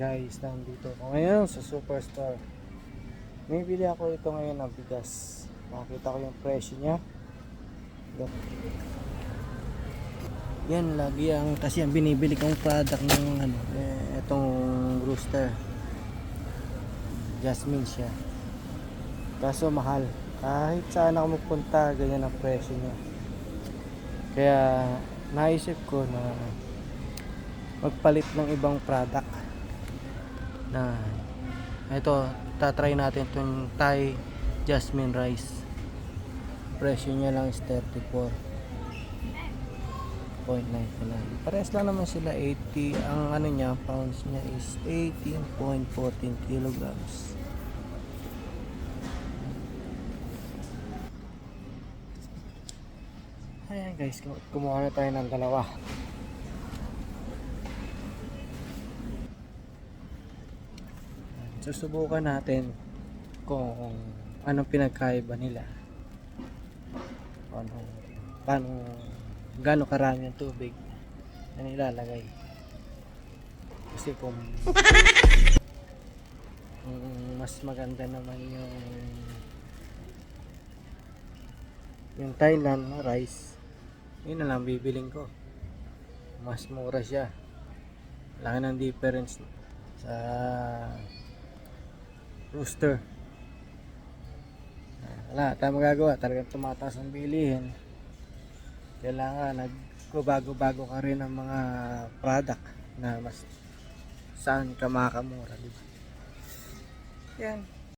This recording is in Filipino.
guys, nandito ako ngayon sa superstore. May bili ako ito ngayon ng bigas. Makita ko yung presyo niya. Yan lagi ang kasi ang binibili kong product ng ano, eh, itong rooster. Jasmine siya. Kaso mahal. Kahit saan ako magpunta, ganyan ang presyo niya. Kaya naisip ko na magpalit ng ibang product na ito tatry natin itong Thai Jasmine Rice. Presyo niya lang is 34 0.99 pares lang naman sila 80 ang ano niya pounds niya is 18.14 kilograms. Ayan guys kum- kumuha na tayo ng dalawa susubukan natin kung anong pinagkaiba nila. Ano paano gaano karami ang tubig na nilalagay. Kasi kung mas maganda naman yung yung Thailand rice yun na lang bibiling ko. Mas mura siya. Laki ng difference sa rooster. Wala tayong magagawa. Talagang tumataas ang bilihin. Kailangan nagbago-bago ka rin ng mga product na mas saan ka makakamura di ba? Yan